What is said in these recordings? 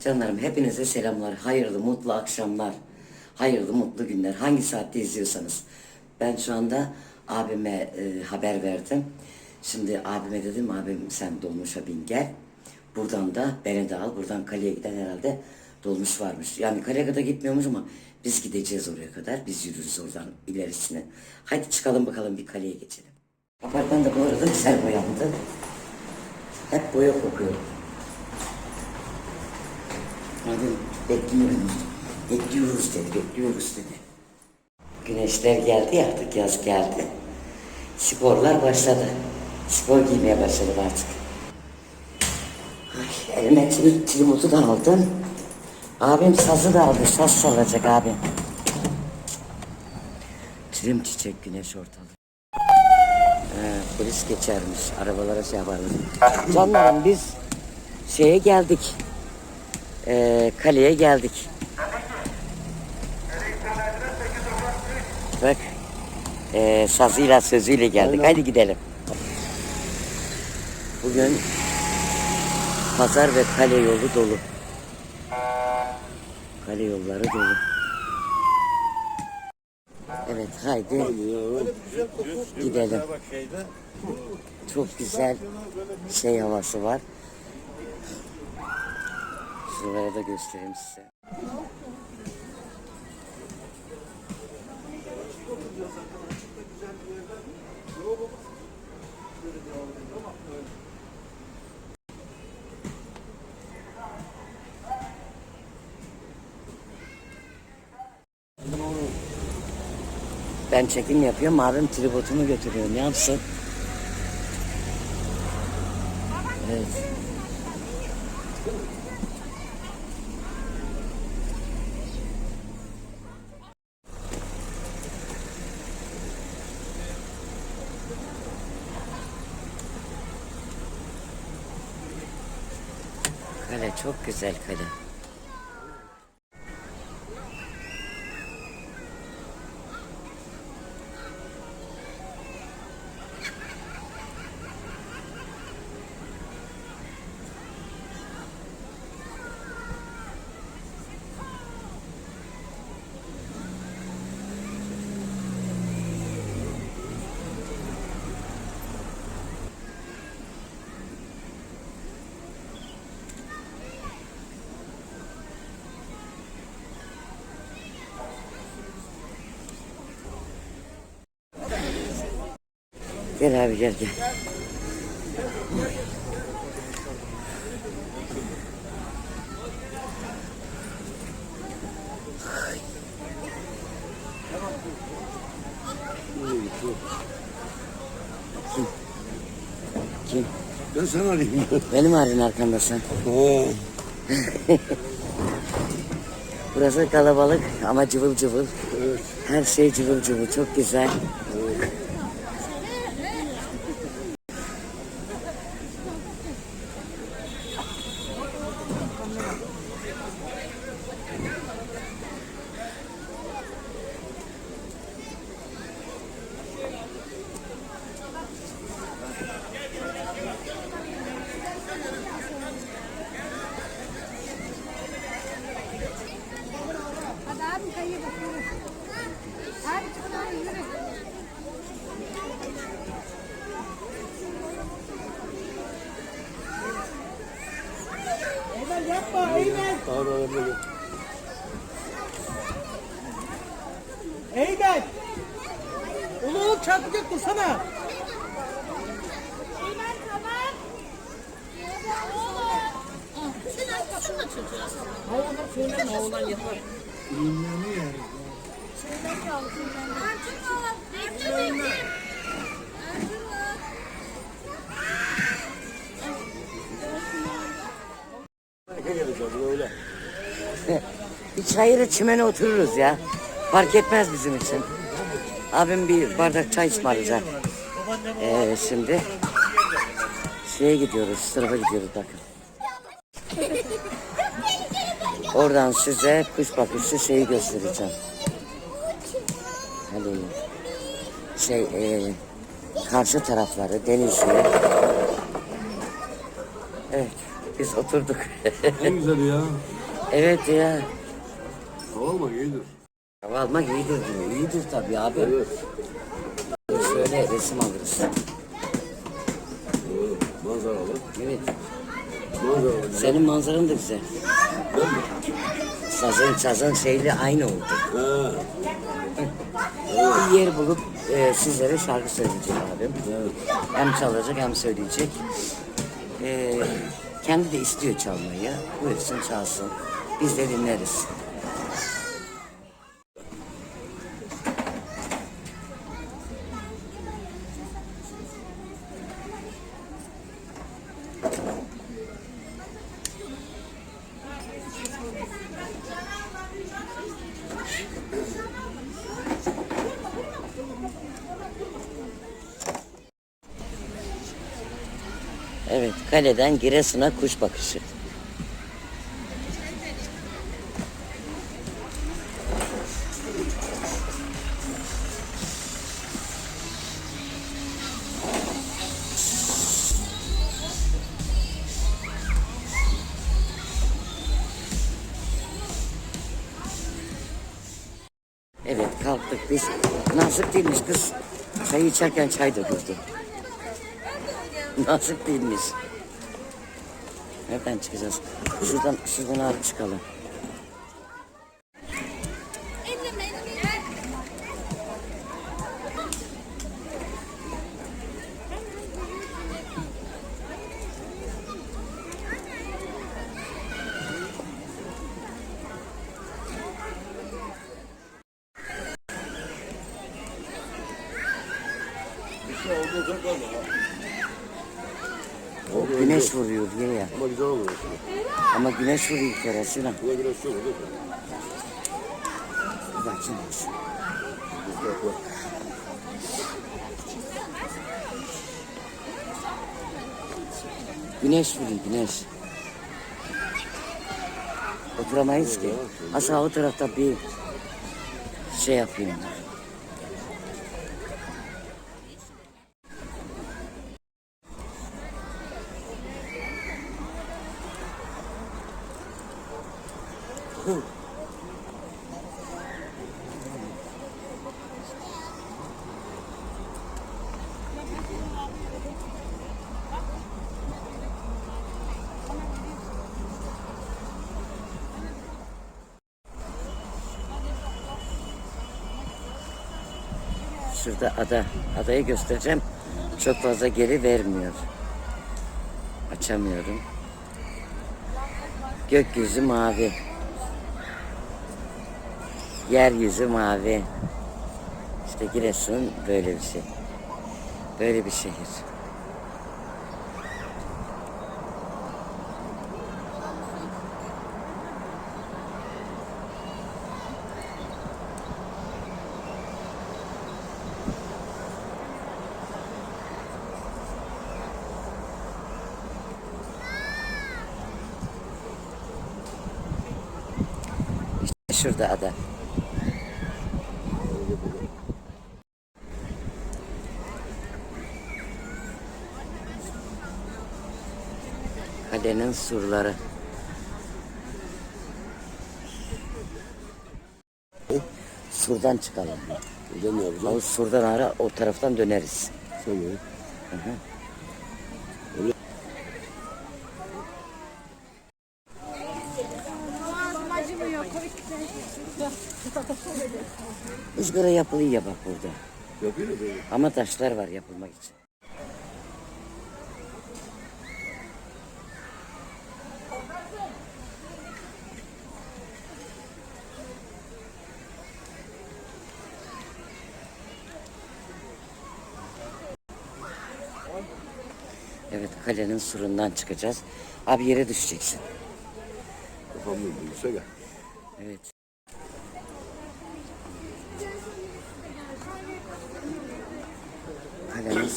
Canlarım hepinize selamlar. Hayırlı, mutlu akşamlar. Hayırlı, mutlu günler. Hangi saatte izliyorsanız. Ben şu anda abime e, haber verdim. Şimdi abime dedim abim sen dolmuşa bin gel. Buradan da beni de al. Buradan kaleye giden herhalde dolmuş varmış. Yani kaleye kadar gitmiyormuş ama biz gideceğiz oraya kadar. Biz yürürüz oradan ilerisine. Haydi çıkalım bakalım bir kaleye geçelim. Apartman da bu arada güzel boyandı. Hep boya kokuyor. Abi bekliyoruz. Bekliyoruz dedi, bekliyoruz dedi. Güneşler geldi artık yaz geldi. Sporlar başladı. Spor giymeye başladım artık. Ay, elime tri- trimutu da aldım. Abim sazı da aldı. Saz çalacak abim. Trim çiçek güneş ortalığı. Ee, polis geçermiş. Arabalara şey yaparlar. Canlarım biz şeye geldik. Ee, kaleye geldik. Bak. Ee, sazıyla sözüyle geldik. Hadi gidelim. Bugün pazar ve kale yolu dolu. Kale yolları dolu. Evet haydi gidelim. Çok güzel şey havası var. Şuralara da göstereyim size. Ben çekim yapıyorum, abim tributumu götürüyor. Ne yapsın? Evet. Kale çok güzel kale. Gel abi gel gel. Kim? Kim? Ben sana arayayım. Benim arın arkandasın. Burası kalabalık ama cıvıl cıvıl. Evet. Her şey cıvıl cıvıl. Çok güzel. Hadi çocuğa. Hayvanlar söyleme oğlan yapar. Şeyden kaldı. Artık oğlum. Bekle bekle. Ne geleceğiz öyle. Bir çayırı çimene otururuz ya. Fark etmez bizim için. Abim bir bardak çay ısmarlayacak. Ee, şimdi şeye gidiyoruz, tarafa gidiyoruz bakın. Oradan size kuş bakışı şeyi göstereceğim. Hani şey e, karşı tarafları denizi. Evet. Biz oturduk. En güzeli ya. evet ya. Hava almak iyidir. Hava almak iyidir diyor. İyidir tabii abi. Evet. Şöyle resim alırız. Doğru. Manzaralı. Evet. Manzaralı. Senin manzaran da güzel. Sazın sazın şeyle aynı oldu. Ha. Bir yer bulup e, sizlere şarkı söyleyecek abim. Hem çalacak hem söyleyecek. E, kendi de istiyor çalmayı. Buyursun çalsın. Biz de dinleriz. Evet, kaleden Giresun'a kuş bakışı. Evet kalktık biz. Nasip değilmiş kız. Çayı içerken çay döküldü. Nasip değilmiş. Nereden çıkacağız? Şuradan, şuradan abi çıkalım. Bir şey oldu az ya. O güneş vuruyor diye ya. Ama güzel oluyor. Ama güneş vuruyor bir kere Sinan. Buna güneş yok değil mi? Bir bakayım. Yok. Güneş vuruyor güneş. Oturamayız ki. Aslında o tarafta bir şey yapayım. Şurada ada. Adayı göstereceğim. Çok fazla geri vermiyor. Açamıyorum. Gökyüzü mavi. Yeryüzü mavi. İşte Giresun böyle bir şey. Böyle bir şehir. Şurada ada. Kalenin surları. Surdan çıkalım. Yapacağız? O surdan ara o taraftan döneriz. Tamam. Ağzım Izgara yapılıyor ya bak burada. Yapıyor mu? Ama taşlar var yapılmak için. Evet kalenin surundan çıkacağız. Abi yere düşeceksin. Kafam büyüyse gel. Evet.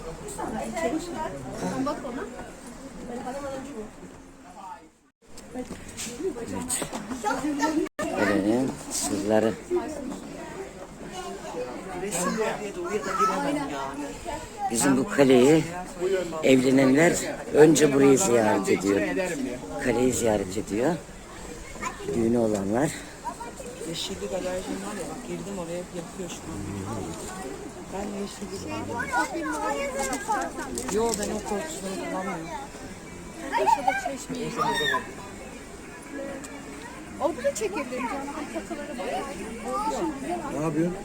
çıkılmış. Kalenin surları. Bizim bu kaleyi evlenenler önce burayı ziyaret ediyor. Kaleyi ziyaret ediyor. Düğünü olanlar. Yeşillik alerjim var ya bak girdim oraya yapıyor şu an. Ben de yeşillik Yo ben o korkusunu kullanmıyorum. Orada da çekebilirim canım. Takıları bayağı. Ne yapıyorsun?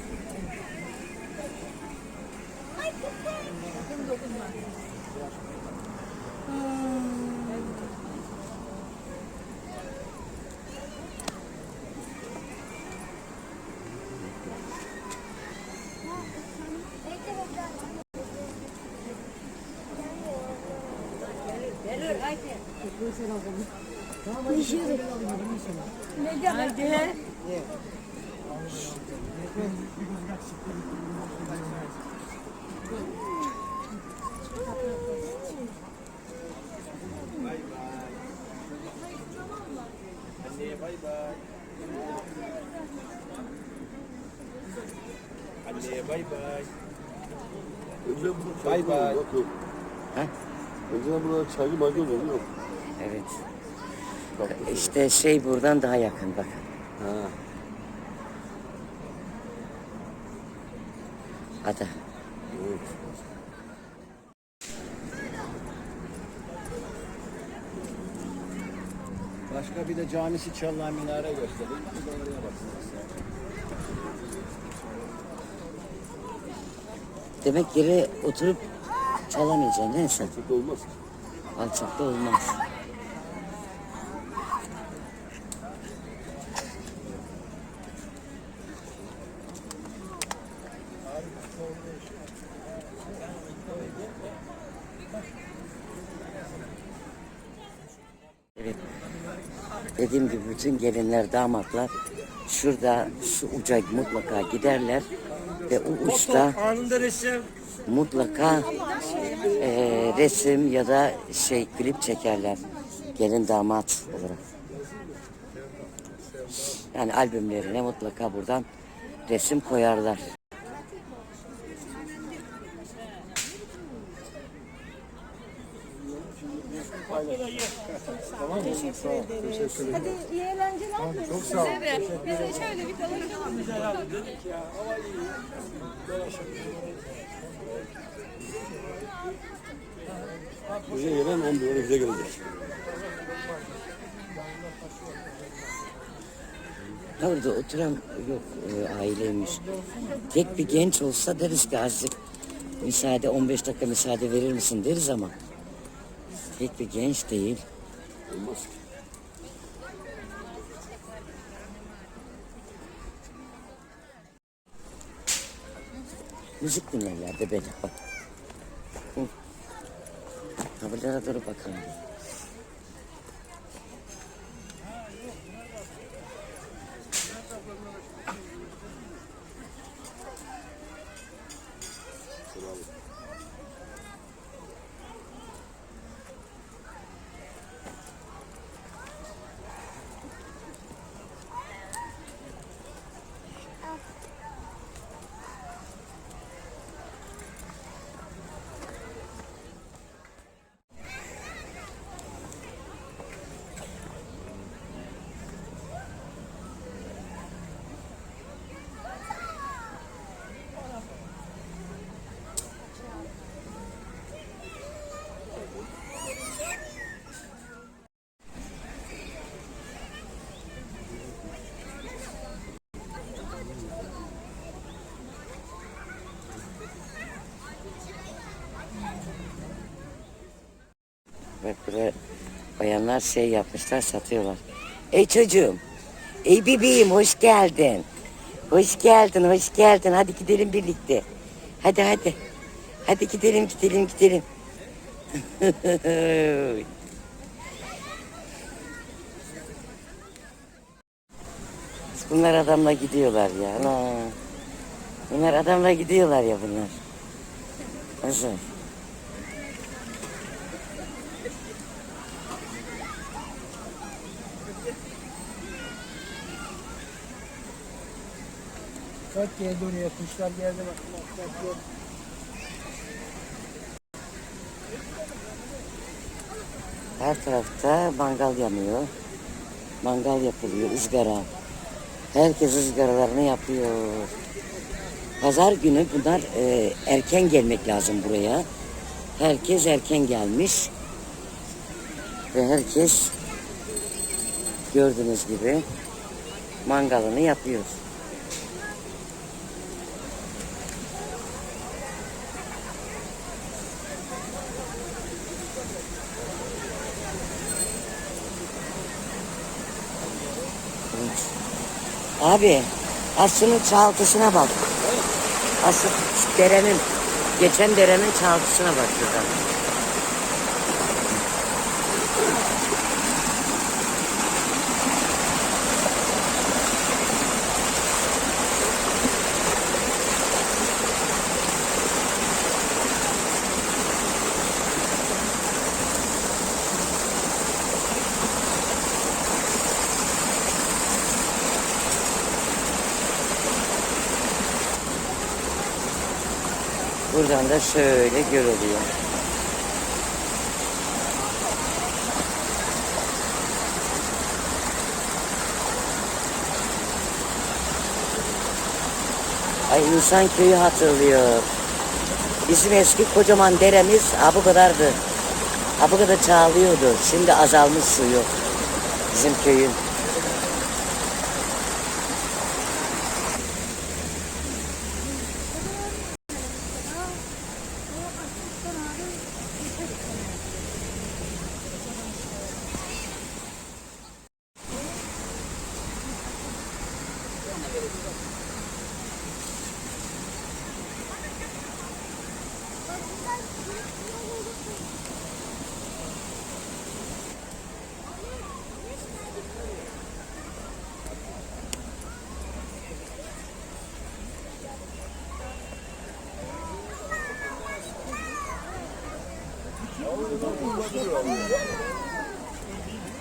Anneye bay bay. Önceden burada Bay bay. var, Yok. Ha? Önceden burada çaycı macı oluyordu Kaplı İşte şey buradan daha yakın bak. Ha. Hadi. Evet. Başka bir de camisi Çalınan Minare göstereyim. Bir de oraya bakın. Demek yere oturup çalamayacaksın değil mi sen? Çok olmaz. Alçakta olmaz. Evet. Dediğim gibi bütün gelinler, damatlar şurada şu uca mutlaka giderler ve o uçta mutlaka eee, resim ya da şey klip çekerler gelin damat olarak. Yani albümlerine mutlaka buradan resim koyarlar. Hadi iyi eğlenceler. Çok sağ ol. Biz de şöyle bir dolaşalım. Bize gelen 10 lira bize gelecek. Orada oturan yok e, aileymiş. Tek bir genç olsa deriz ki azıcık müsaade 15 dakika müsaade verir misin deriz ama tek bir genç değil. Olmaz ki. Müzik dinlerler de böyle bak. Hı. Doğru bakalım. Buraya bayanlar şey yapmışlar satıyorlar. Ey çocuğum, ey bebeğim hoş geldin. Hoş geldin, hoş geldin. Hadi gidelim birlikte. Hadi hadi. Hadi gidelim, gidelim, gidelim. Bunlar adamla gidiyorlar ya. Bunlar adamla gidiyorlar ya bunlar. Nasıl? Kaç geldi oraya kuşlar geldi bak. bak, bak, bak. Her tarafta mangal yanıyor. Mangal yapılıyor, ızgara. Herkes ızgaralarını yapıyor. Pazar günü bunlar e, erken gelmek lazım buraya. Herkes erken gelmiş. Ve herkes gördüğünüz gibi mangalını yapıyor. Abi Aslı'nın çaltısına bak. Aslı derenin, geçen derenin çaltısına bak şuradan. Buradan da şöyle görülüyor. Ay insan köyü hatırlıyor. Bizim eski kocaman deremiz ha bu kadardı. Ha bu kadar çağlıyordu. Şimdi azalmış suyu. Bizim köyün.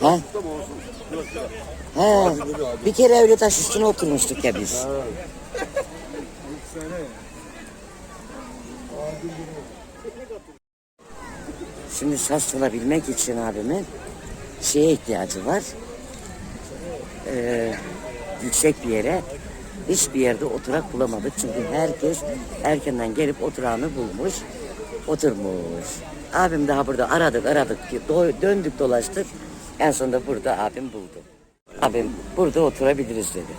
Ha? Ha. Bir kere öyle taş üstüne oturmuştuk ya biz. Şimdi saz çalabilmek için abimin şeye ihtiyacı var. Ee, yüksek bir yere. Hiçbir yerde oturak bulamadık. Çünkü herkes erkenden gelip oturağını bulmuş. Oturmuş. Abim daha burada aradık aradık. Döndük dolaştık. En sonunda burada abim buldu. Abim burada oturabiliriz dedi.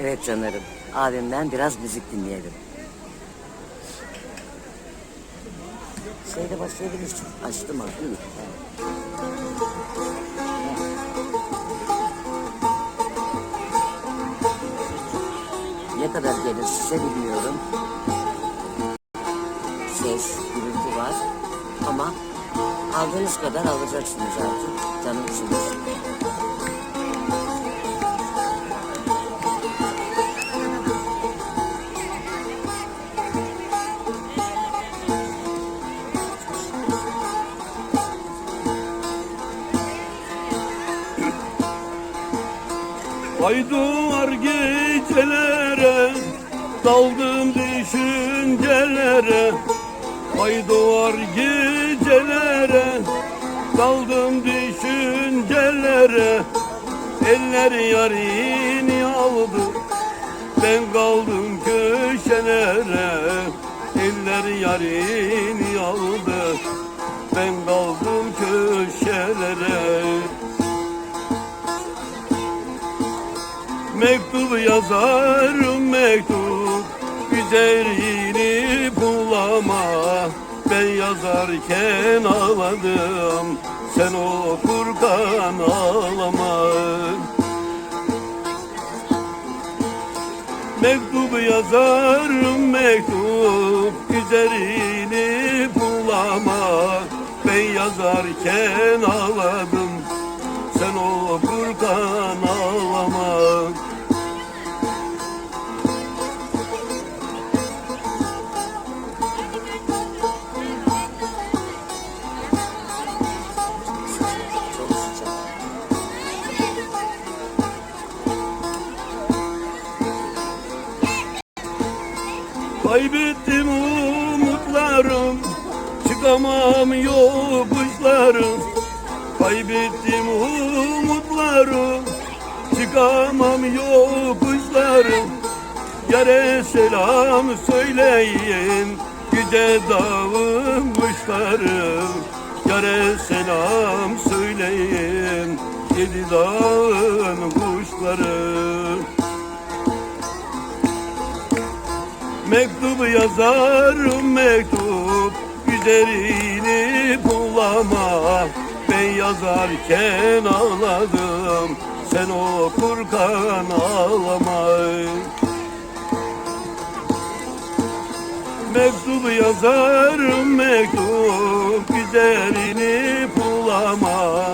Evet canlarım. Abimden biraz müzik dinleyelim. Şeyde başlayabilirsin. Açtım abi. değil mi? Ne kadar gelir size bilmiyorum. Ses, gürültü var. Ama aldığınız kadar alacaksınız artık. Canımsınız. Ay duvar gecelere Daldım düşüncelere. Ay duvar gecelere Daldım düşüncelere. Eller yarini aldı Ben kaldım köşelere. Eller yarini Mektup yazarım mektup Üzerini bullama Ben yazarken ağladım Sen okurken ağlama Mektup yazarım mektup Üzerini bulama Ben yazarken ağladım Sen okurken Çıkamam yokuşlarım Kaybettim umutlarım Çıkamam yokuşlarım Yere selam söyleyin Yüce dağın kuşlarım Yere selam söyleyin Yedi dağın kuşları. Mektup yazarım mektup Üzerini bulama Ben yazarken ağladım. Sen okurken ağlama Mektup yazarım mektup Üzerini bulama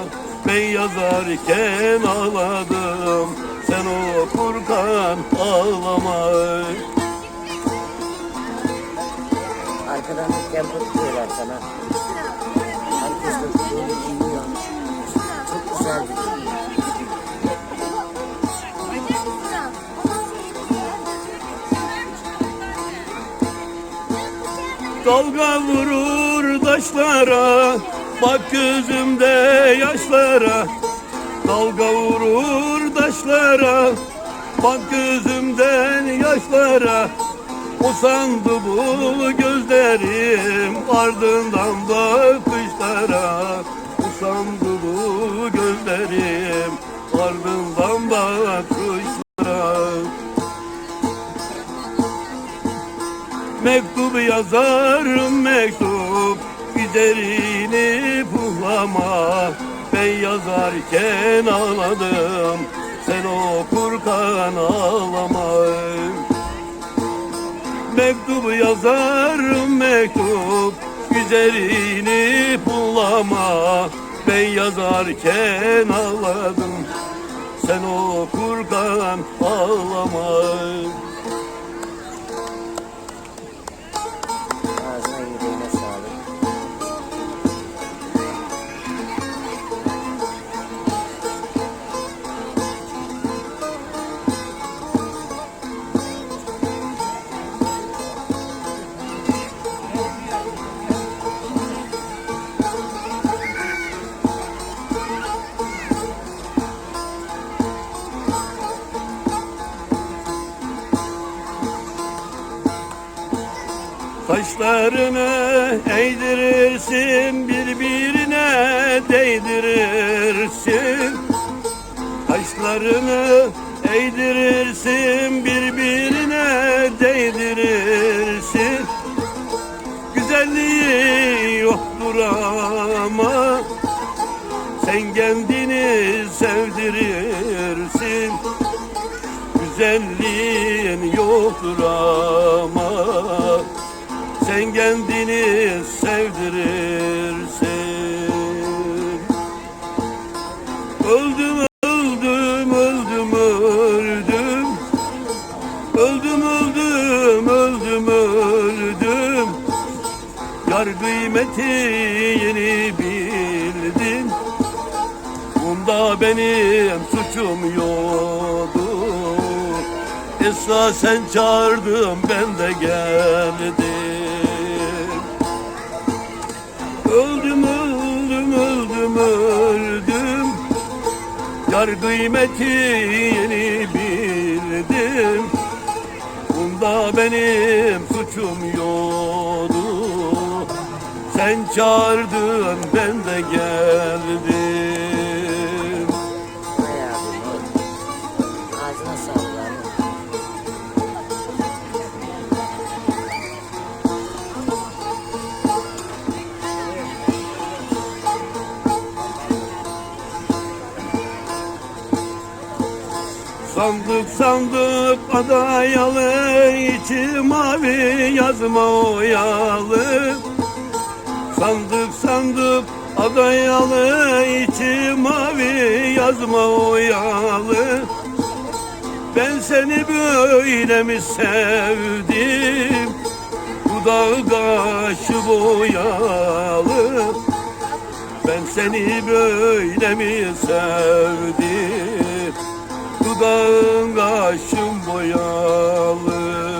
Ben yazarken ağladım. Sen okurken ağlama Arkadan bir tutuyorlar sana. Herkes de böyle dinliyor. Çok güzel bir film. Dalga vurur taşlara Bak gözümde yaşlara Dalga vurur taşlara Bak gözümden yaşlara Usandı bu gözlerim Ardından bakışlara Usandı bu gözlerim Ardından bakışlara Mektup yazarım mektup Üzerini bulama Ben yazarken ağladım Sen okurken ağlama Mektup yazarım mektup Üzerini bulama Ben yazarken ağladım Sen okurken ağlama Güzelliği yoktur ama sen kendini sevdirirsin. Güzelliğin yoktur ama sen kendini sevdirirsin kıymeti yeni bildim Bunda benim suçum yoktu. Esasen çağırdım ben de geldim. Öldüm öldüm öldüm öldüm. Yar kıymeti yeni bildim. Bunda benim suçum yoktu Sen çağırdın ben de geldim abim oğlum. Ağzına sağlık abi. Sandık sandık adayalı içi mavi yazma oyalı Sandık sandık adayalı içi mavi yazma oyalı. Ben seni böyle mi sevdim? Dudağı kaşı boyalı. Ben seni böyle mi sevdim? Dudağın kaşın boyalı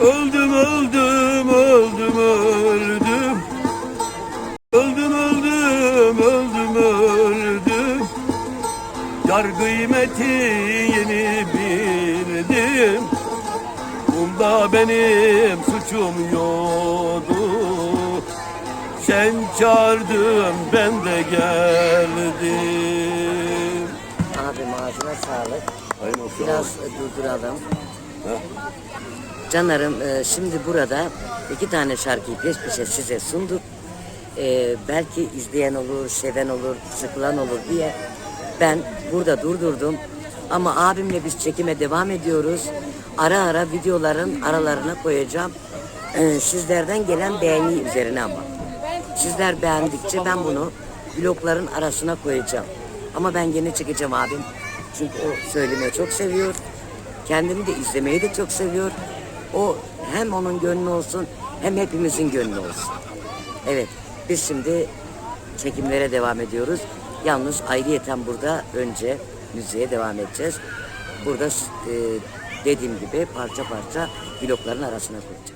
Öldüm öldüm öldüm öldüm. Öldüm öldüm öldüm öldüm. Yar kıymeti yeni bildim. Bunda benim suçum yoktu. Sen çağırdın ben de geldim. Abim ağzına sağlık. Biraz durduralım. Canlarım e, şimdi burada iki tane şarkıyı peş peşe size sunduk. E, belki izleyen olur, seven olur, sıkılan olur diye ben burada durdurdum. Ama abimle biz çekime devam ediyoruz. Ara ara videoların aralarına koyacağım. E, sizlerden gelen beğeni üzerine ama. Sizler beğendikçe ben bunu blokların arasına koyacağım. Ama ben yine çekeceğim abim. Çünkü o söylemeyi çok seviyor. Kendini de izlemeyi de çok seviyor. O hem onun gönlü olsun hem hepimizin gönlü olsun. Evet biz şimdi çekimlere devam ediyoruz. Yalnız ayrıyeten burada önce müziğe devam edeceğiz. Burada e, dediğim gibi parça parça blokların arasına koyacağım.